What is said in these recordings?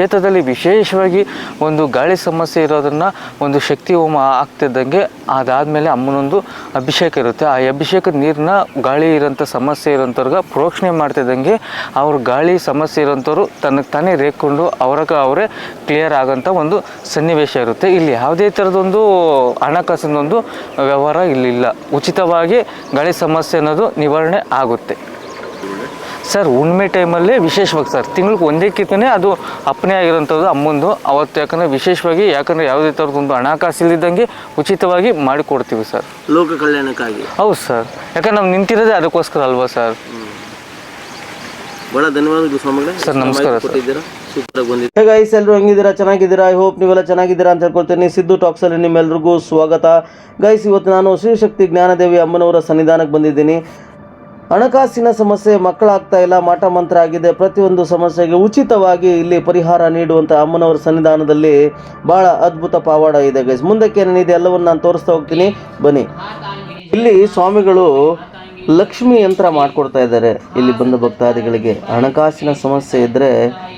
ಕ್ಷೇತ್ರದಲ್ಲಿ ವಿಶೇಷವಾಗಿ ಒಂದು ಗಾಳಿ ಸಮಸ್ಯೆ ಇರೋದನ್ನ ಒಂದು ಶಕ್ತಿ ಹೋಮ ಆಗ್ತಿದ್ದಂಗೆ ಅದಾದಮೇಲೆ ಅಮ್ಮನೊಂದು ಅಭಿಷೇಕ ಇರುತ್ತೆ. ಆ ಅಭಿಷೇಕದ ನೀರನ್ನ ಗಾಳಿ ಇರೋಂಥ ಸಮಸ್ಯೆ ಇರೋಂಥವ್ರಿಗೆ ಪ್ರೋಕ್ಷಣೆ ಮಾಡ್ತಿದ್ದಂಗೆ ಅವ್ರ ಗಾಳಿ ಸಮಸ್ಯೆ ಇರೋಂಥವ್ರು ತನಗೆ ತಾನೇ ರೇಕೊಂಡು ಅವ್ರಿಗೆ ಅವರೇ ಕ್ಲಿಯರ್ ಆಗೋಂಥ ಒಂದು ಸನ್ನಿವೇಶ ಇರುತ್ತೆ. ಇಲ್ಲಿ ಯಾವುದೇ ಥರದೊಂದು ಹಣಕಾಸಿನೊಂದು ವ್ಯವಹಾರ ಇಲ್ಲಿಲ್ಲ. ಉಚಿತವಾಗಿ ಗಾಳಿ ಸಮಸ್ಯೆ ಅನ್ನೋದು ನಿವಾರಣೆ ಆಗುತ್ತೆ. ಸರ್ ಹುಣ್ಣಿಮೆ ಟೈಮಲ್ಲಿ ವಿಶೇಷವಾಗಿ ಸರ್ ತಿಂಗಳಿಗೆ ಒಂದೇ ಕಿತ್ತನೇ ಅದು ಅಪ್ಪನೇ ಆಗಿರೋಂಥದ್ದು ಅಮ್ಮಂದು. ಅವತ್ತು ಯಾಕಂದರೆ ವಿಶೇಷವಾಗಿ ಯಾಕಂದರೆ ಯಾವುದೇ ಥರದೊಂದು ಹಣಕಾಸು ಇಲ್ಲದಂಗೆ ಉಚಿತವಾಗಿ ಮಾಡಿಕೊಡ್ತೀವಿ ಸರ್. ಲೋಕ ಕಲ್ಯಾಣಕ್ಕಾಗಿ. ಹೌದು ಸರ್. ಯಾಕಂದ್ರೆ ನಾವು ನಿಂತಿರೋದೇ ಅದಕ್ಕೋಸ್ಕರ ಅಲ್ವಾ ಸರ್? ಬಹಳ ಧನ್ಯವಾದಗಳು ಸ್ವಾಮಿಗಳೇ. ಸರ್, ನಮಸ್ಕಾರ ಕೊಟ್ಟಿದ್ದೀರಾ? ಸೂಪರ್ ಆಗಿ ಬಂದಿದೆ ಗೈಸ್ ಎಲ್ಲರೂ ಹೆಂಗಿದ್ದೀರಾ? ಚೆನ್ನಾಗಿದ್ದೀರಾ? ಐ ಹೋಪ್ ನೀವೆಲ್ಲ ಚೆನ್ನಾಗಿದ್ದೀರಾ ಅಂತ ಹೇಳ್ಕೊಳ್ತೀನಿ. ಸಿದ್ದು ಟಾಕ್ಸ್ ಅಲ್ಲಿ ನಿಮ್ಮೆಲ್ಲರಿಗೂ ಸ್ವಾಗತ. ಗೈಸ್ ಇವತ್ತು ನಾನು ಶ್ರೀಶಕ್ತಿ ಜ್ಞಾನದೇವಿ ಅಮ್ಮನವರ ಸನ್ನಿಧಾನಕ್ಕೆ ಬಂದಿದ್ದೀನಿ. ಹಣಕಾಸಿನ ಸಮಸ್ಯೆ ಮಕ್ಕಳಾಗ್ತಾ ಇಲ್ಲ, ಮಾಟ ಮಂತ್ರ ಆಗಿದೆ. ಪ್ರತಿಯೊಂದು ಸಮಸ್ಯೆಗೆ ಉಚಿತವಾಗಿ ಇಲ್ಲಿ ಪರಿಹಾರ ನೀಡುವಂಥ ಅಮ್ಮನವರ ಸನ್ನಿಧಾನದಲ್ಲಿ ಬಹಳ ಅದ್ಭುತ ಪಾವಾಡ ಇದೆ ಗೈಸ್ ಮುಂದಕ್ಕೆ ಏನೇನಿದೆ ಎಲ್ಲವನ್ನು ನಾನು ತೋರಿಸ್ತಾ ಹೋಗ್ತೀನಿ. ಬನ್ನಿ. ಇಲ್ಲಿ ಸ್ವಾಮಿಗಳು ಲಕ್ಷ್ಮಿ ಯಂತ್ರ ಮಾಡಿಕೊಡ್ತಾ ಇದ್ದಾರೆ. ಇಲ್ಲಿ ಬಂದ ಭಕ್ತಾದಿಗಳಿಗೆ ಹಣಕಾಸಿನ ಸಮಸ್ಯೆ ಇದ್ದರೆ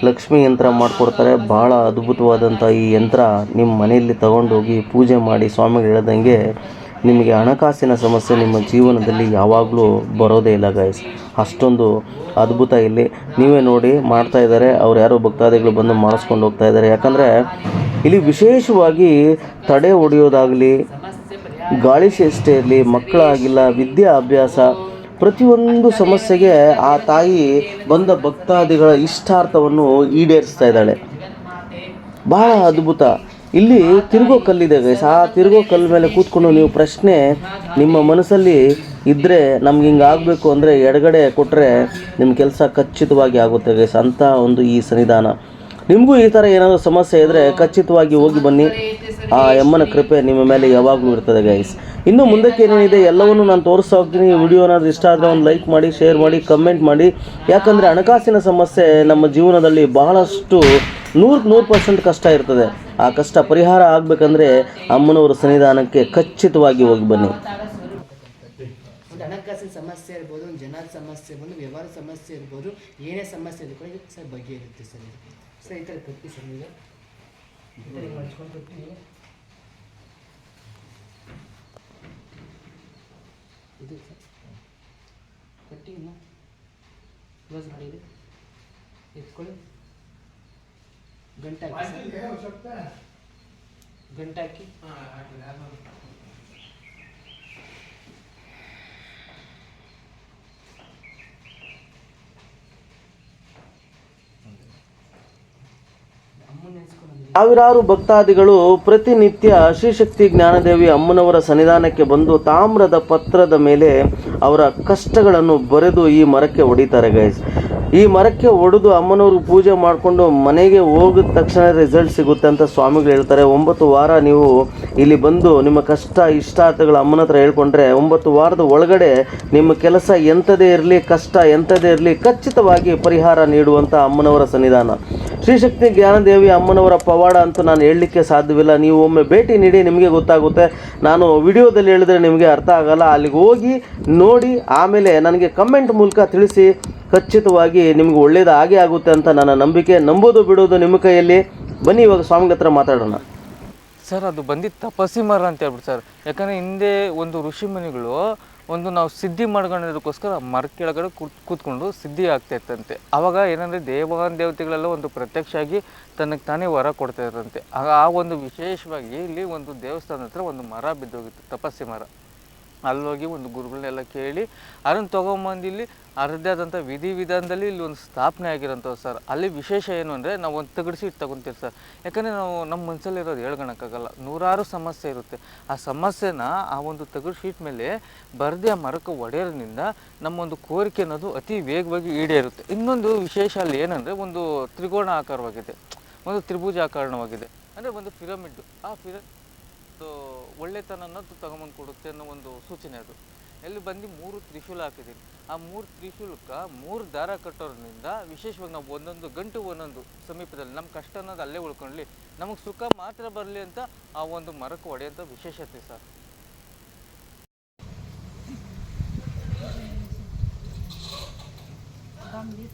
ಲಕ್ಷ್ಮಿ ಯಂತ್ರ ಮಾಡಿಕೊಡ್ತಾರೆ. ಭಾಳ ಅದ್ಭುತವಾದಂಥ ಈ ಯಂತ್ರ ನಿಮ್ಮ ಮನೆಯಲ್ಲಿ ತಗೊಂಡೋಗಿ ಪೂಜೆ ಮಾಡಿ ಸ್ವಾಮಿಗಳು ಹೇಳ್ದಂಗೆ ನಿಮಗೆ ಹಣಕಾಸಿನ ಸಮಸ್ಯೆ ನಿಮ್ಮ ಜೀವನದಲ್ಲಿ ಯಾವಾಗಲೂ ಬರೋದೇ ಇಲ್ಲ ಗೈಸ್ ಅಷ್ಟೊಂದು ಅದ್ಭುತ ಇಲ್ಲಿ. ನೀವೇ ನೋಡಿ ಮಾಡ್ತಾ ಇದ್ದಾರೆ. ಅವ್ರು ಯಾರೋ ಭಕ್ತಾದಿಗಳು ಬಂದು ಮಾಡಿಸ್ಕೊಂಡು ಹೋಗ್ತಾ ಇದ್ದಾರೆ. ಯಾಕಂದರೆ ಇಲ್ಲಿ ವಿಶೇಷವಾಗಿ ತಡೆ ಹೊಡೆಯೋದಾಗಲಿ, ಗಾಳಿ ಶೇಷ್ಟೆ ಇರಲಿ, ಮಕ್ಕಳಾಗಿಲ್ಲ ವಿದ್ಯಾ ಅಭ್ಯಾಸ ಪ್ರತಿಯೊಂದು ಸಮಸ್ಯೆಗೆ ಆ ತಾಯಿ ಬಂದ ಭಕ್ತಾದಿಗಳ ಇಷ್ಟಾರ್ಥವನ್ನು ಈಡೇರಿಸ್ತಾ ಇದ್ದಾಳೆ. ಬಹಳ ಅದ್ಭುತ. ಇಲ್ಲಿ ತಿರುಗೋ ಕಲ್ಲಿದೆ ಗೈಸ್ ಆ ತಿರುಗೋ ಕಲ್ಲ ಮೇಲೆ ಕೂತ್ಕೊಂಡು ನೀವು ಪ್ರಶ್ನೆ ನಿಮ್ಮ ಮನಸ್ಸಲ್ಲಿ ಇದ್ದರೆ ನಮ್ಗೆ ಹಿಂಗೆ ಆಗಬೇಕು ಅಂದರೆ ಎಡಗಡೆ ಕೊಟ್ಟರೆ ನಿಮ್ಮ ಕೆಲಸ ಖಚಿತವಾಗಿ ಆಗುತ್ತೆ ಗೈಸ್ ಅಂತ ಒಂದು ಈ ಸನ್ನಿಧಾನ. ನಿಮಗೂ ಈ ಥರ ಏನಾದರೂ ಸಮಸ್ಯೆ ಇದ್ದರೆ ಖಚಿತವಾಗಿ ಹೋಗಿ ಬನ್ನಿ. ಆ ಯಮ್ಮನ ಕೃಪೆ ನಿಮ್ಮ ಮೇಲೆ ಯಾವಾಗಲೂ ಇರ್ತದೆ ಗೈಸ್ ಇನ್ನು ಮುಂದಕ್ಕೆ ಏನೇನಿದೆ ಎಲ್ಲವನ್ನು ನಾನು ತೋರಿಸ್ತಾ ಹೋಗ್ತೀನಿ. ವಿಡಿಯೋ ಏನಾದರೂ ಇಷ್ಟ ಆದರೆ ಒಂದು ಲೈಕ್ ಮಾಡಿ ಶೇರ್ ಮಾಡಿ ಕಮೆಂಟ್ ಮಾಡಿ. ಯಾಕಂದರೆ ಹಣಕಾಸಿನ ಸಮಸ್ಯೆ ನಮ್ಮ ಜೀವನದಲ್ಲಿ ಬಹಳಷ್ಟು ನೂರಕ್ಕೆ ನೂರು ಪರ್ಸೆಂಟ್ ಕಷ್ಟ ಇರ್ತದೆ. ಆ ಕಷ್ಟ ಪರಿಹಾರ ಆಗಬೇಕಂದ್ರೆ ಅಮ್ಮನವರ ಸನ್ನಿಧಾನಕ್ಕೆ ಖಚಿತವಾಗಿ ಹೋಗಿ ಬನ್ನಿ. ಒಂದು ಹಣಕಾಸಿನ ಸಮಸ್ಯೆ ಇರ್ಬೋದು ಒಂದು ಜನರ ಸಮಸ್ಯೆ ಇರ್ಬೋದು ವ್ಯವಹಾರ ಸಮಸ್ಯೆ ಇರ್ಬೋದು ಏನೇ ಸಮಸ್ಯೆ ಇದ್ರು ಕೂಡ ಸರ್ ಇರುತ್ತೆ ಸರ್ ಇದು. ಸರ್ ಈ ಥರ ಕಟ್ಟಿ ಸರ್ ಈಗ. ಹಚ್ಕೊಂಡು ಕಟ್ಟಿ ಇದು ಸರ್. ಕಟ್ಟಿ ಇನ್ನು. ಕ್ಲೋಸ್ ಮಾಡಿದೆ ಎತ್ಕೊಳ್ಳಿ. ಗಂಟೆ ಗಂಟೆ ಹಾಕಿ ಸಾವಿರಾರು ಭಕ್ತಾದಿಗಳು ಪ್ರತಿನಿತ್ಯ ಶ್ರೀಶಕ್ತಿ ಜ್ಞಾನದೇವಿ ಅಮ್ಮನವರ ಸನ್ನಿಧಾನಕ್ಕೆ ಬಂದು ತಾಮ್ರದ ಪತ್ರದ ಮೇಲೆ ಅವರ ಕಷ್ಟಗಳನ್ನು ಬರೆದು ಈ ಮರಕ್ಕೆ ಹೊಡಿತಾರೆ ಗೈಸ್ ಈ ಮರಕ್ಕೆ ಒಡೆದು ಅಮ್ಮನವರು ಪೂಜೆ ಮಾಡಿಕೊಂಡು ಮನೆಗೆ ಹೋಗಿದ ತಕ್ಷಣ ರಿಸಲ್ಟ್ ಸಿಗುತ್ತೆ ಅಂತ ಸ್ವಾಮಿಗಳು ಹೇಳ್ತಾರೆ. ಒಂಬತ್ತು ವಾರ ನೀವು ಇಲ್ಲಿ ಬಂದು ನಿಮ್ಮ ಕಷ್ಟ, ಇಷ್ಟಾರ್ಥಗಳ ಅಮ್ಮನ ಹತ್ರ ಹೇಳ್ಕೊಂಡ್ರೆ ಒಂಬತ್ತು ವಾರದ ಒಳಗಡೆ ನಿಮ್ಮ ಕೆಲಸ ಎಂಥದೇ ಇರಲಿ, ಕಷ್ಟ ಎಂಥದೇ ಇರಲಿ, ಖಚಿತವಾಗಿ ಪರಿಹಾರ ನೀಡುವಂಥ ಅಮ್ಮನವರ ಸನ್ನಿಧಾನ. ಶ್ರೀಶಕ್ತಿ ಜ್ಞಾನದೇವಿ ಅಮ್ಮನವರ ಪವಾಡ ಅಂತೂ ನಾನು ಹೇಳಲಿಕ್ಕೆ ಸಾಧ್ಯವಿಲ್ಲ. ನೀವು ಒಮ್ಮೆ ಭೇಟಿ ನೀಡಿ, ನಿಮಗೆ ಗೊತ್ತಾಗುತ್ತೆ. ನಾನು ವಿಡಿಯೋದಲ್ಲಿ ಹೇಳಿದ್ರೆ ನಿಮಗೆ ಅರ್ಥ ಆಗಲ್ಲ. ಅಲ್ಲಿಗೆ ಹೋಗಿ ನೋಡಿ, ಆಮೇಲೆ ನನಗೆ ಕಮೆಂಟ್ ಮೂಲಕ ತಿಳಿಸಿ. ಖಚಿತವಾಗಿ ನಿಮಗೆ ಒಳ್ಳೇದು ಆಗೇ ಆಗುತ್ತೆ ಅಂತ ನನ್ನ ನಂಬಿಕೆ. ನಂಬೋದು ಬಿಡೋದು ನಿಮ್ಮ ಕೈಯಲ್ಲಿ. ಬನ್ನಿ ಇವಾಗ ಸ್ವಾಮಿಗಳ ಹತ್ರ ಮಾತಾಡೋಣ. ಸರ್, ಅದು ಬಂದಿದ್ದು ತಪಸ್ಸಿ ಮರ ಅಂತ ಹೇಳ್ಬಿಟ್ಟು ಸರ್. ಯಾಕಂದರೆ ಹಿಂದೆ ಒಂದು ಋಷಿಮುನಿಗಳು ಒಂದು ನಾವು ಸಿದ್ಧಿ ಮಾಡ್ಕೊಂಡಿರೋದಕ್ಕೋಸ್ಕರ ಮರ ಕೆಳಗಡೆ ಕೂತ್, ಕೂತ್ಕೊಂಡು ಸಿದ್ಧಿ ಆಗ್ತಾ ಇತ್ತಂತೆ. ಆವಾಗ ಏನಂದರೆ ದೇವಾನ್ ದೇವತೆಗಳೆಲ್ಲ ಒಂದು ಪ್ರತ್ಯಕ್ಷ ಆಗಿ ತನಗೆ ತಾನೇ ವರ ಕೊಡ್ತಾ ಇದ್ರಂತೆ. ಆಗ ಆ ಒಂದು ವಿಶೇಷವಾಗಿ ಇಲ್ಲಿ ಒಂದು ದೇವಸ್ಥಾನದ ಹತ್ರ ಒಂದು ಮರ ಬಿದ್ದೋಗಿತ್ತು, ತಪಸ್ಸಿ ಮರ. ಅಲ್ಲೋಗಿ ಒಂದು ಗುರುಗಳನ್ನೆಲ್ಲ ಕೇಳಿ ಅದನ್ನ ತೊಗೊಂಬಂದು ಇಲ್ಲಿ ಅದರದ್ದೇ ಆದಂಥ ವಿಧಿ ವಿಧಾನದಲ್ಲಿ ಇಲ್ಲಿ ಒಂದು ಸ್ಥಾಪನೆ ಆಗಿರೋಂಥವ್ರು ಸರ್. ಅಲ್ಲಿ ವಿಶೇಷ ಏನು ಅಂದರೆ ನಾವು ಒಂದು ತಗಡಿಸಿ ಇಟ್ಟು ತಗೊತೀವಿ ಸರ್. ಯಾಕಂದರೆ ನಾವು ನಮ್ಮ ಮನಸ್ಸಲ್ಲಿರೋದು ಹೇಳ್ಕೊಳಕ್ಕಾಗಲ್ಲ ನೂರಾರು ಸಮಸ್ಯೆ ಇರುತ್ತೆ. ಆ ಸಮಸ್ಯೆನ ಆ ಒಂದು ತಗಡು ಶೀಟ್ ಮೇಲೆ ಬರದೇ ಆ ಮರಕ್ಕೆ ಒಡೆಯೋದ್ರಿಂದ ನಮ್ಮೊಂದು ಕೋರಿಕೆ ಅನ್ನೋದು ಅತಿ ವೇಗವಾಗಿ ಈಡೇರುತ್ತೆ. ಇನ್ನೊಂದು ವಿಶೇಷ ಅಲ್ಲಿ ಏನಂದರೆ ಒಂದು ತ್ರಿಕೋಣ ಆಕಾರವಾಗಿದೆ ಒಂದು ತ್ರಿಭುಜ ಆಕಾರವಾಗಿದೆ ಅಂದರೆ ಒಂದು ಪಿರಮಿಡ್. ಆ ಪಿರ ಒಂದು ಒಳ್ಳೆತನ ಅನ್ನೋದು ತಗೊಂಬಂದು ಕೊಡುತ್ತೆ ಅನ್ನೋ ಒಂದು ಸೂಚನೆ ಅದು ಎಲ್ಲಿ ಬಂದು ಮೂರು ತ್ರಿಶೂಲ ಹಾಕಿದ್ದೀನಿ ಆ ಮೂರು ತ್ರಿಶೂಲಕ್ಕೆ ಮೂರು ದಾರ ಕಟ್ಟೋದ್ರಿಂದ ವಿಶೇಷವಾಗಿ ನಾವು ಒಂದೊಂದು ಗಂಟು ಒಂದೊಂದು ಸಮೀಪದಲ್ಲಿ ನಮ್ಮ ಕಷ್ಟ ಅನ್ನೋದು ಅಲ್ಲೇ ಉಳ್ಕೊಳ್ಳಿ ನಮಗೆ ಸುಖ ಮಾತ್ರ ಬರಲಿ ಅಂತ ಆ ಒಂದು ಮರಕ್ಕೆ ಹೊಡೆಯೋಂಥ ವಿಶೇಷತೆ ಸರ್ Там ліс